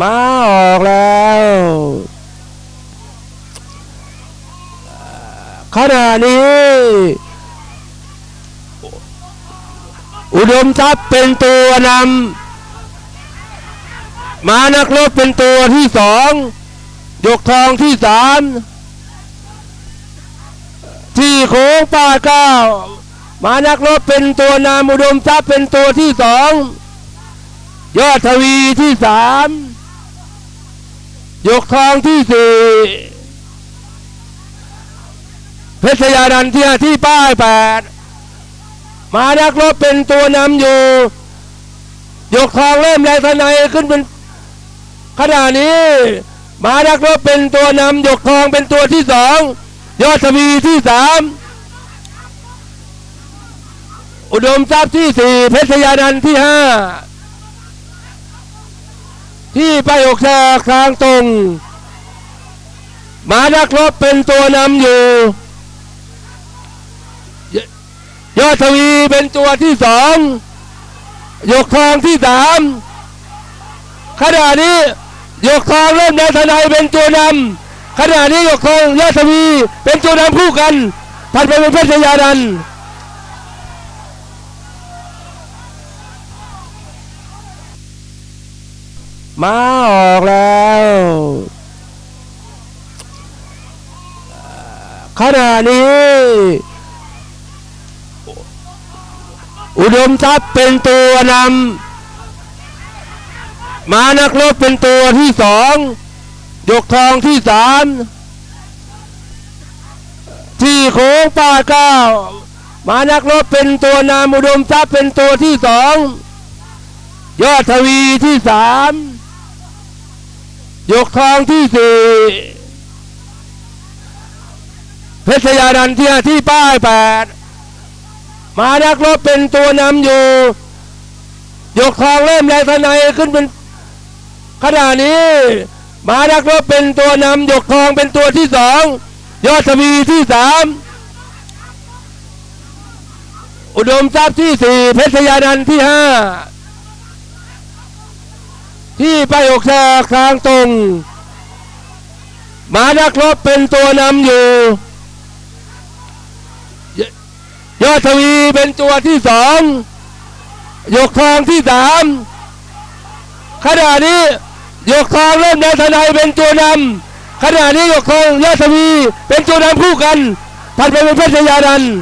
มาออกแล้วขณะนี้ อุดมทรัพย์เป็นตัวนำมานักรบเป็นตัวที่สองยกทองที่สามที่โค้งป้าเก้ามานักรบเป็นตัวนำอุดมทรัพย์เป็นตัวที่สองยอดทวีที่สาม ยกทองที่สี่เพชรยาดันเที่ห้าที่ป้ายแปดมานักรบเป็นตัวนำอยู่ ยกทองเริ่มแรงทนายขึ้นเป็นขณะนี้มานักรบเป็นตัวนำยกทองเป็นตัวที่สองยอดทวีที่สามอุดมทรัพย์ที่สี่เพชรยานันที่ห้า ไปอกชากลางตรง มานักรบเป็นตัวนำอยู่ ยอดทวีเป็นตัวที่สองยกทองที่สามขณะนี้ยกทองเริ่มในทนายเป็นตัวนำขณะนี้ยกทองยอดทวีเป็นตัวนำคู่กัน พันไปเป็นเพชรยาดันท์ มาออกแล้วขณะนี้ อุดมทรัพย์เป็นตัวนำมานักรบเป็นตัวที่สองยกทองที่สามที่โค้งป้าเก้ามานักรบเป็นตัวนำอุดมทรัพย์เป็นตัวที่สองยอดทวีที่สาม ยกทองที่สี่เพชรยาดันที่ห้าที่ป้ายแปดมานักรบเป็นตัวนำอยู่ ยกทองเริ่มแรงทนายขึ้นเป็นขณะนี้ มานักรบเป็นตัวนำยกทองเป็นตัวที่สองยอดทวีที่สามอุดมทรัพย์ที่สี่เพชรยานันท์ที่ห้า ที่ไปอกชากลางตรง มานักรบเป็นตัวนำอยู่ ยอดทวีเป็นตัวที่สองยกทองที่สามขณะนี้ยกทองเริ่มในทนายเป็นตัวนำขณะนี้ยกทองยอดทวีเป็นตัวนำคู่กันพันไปเป็นเพชรยาดันท์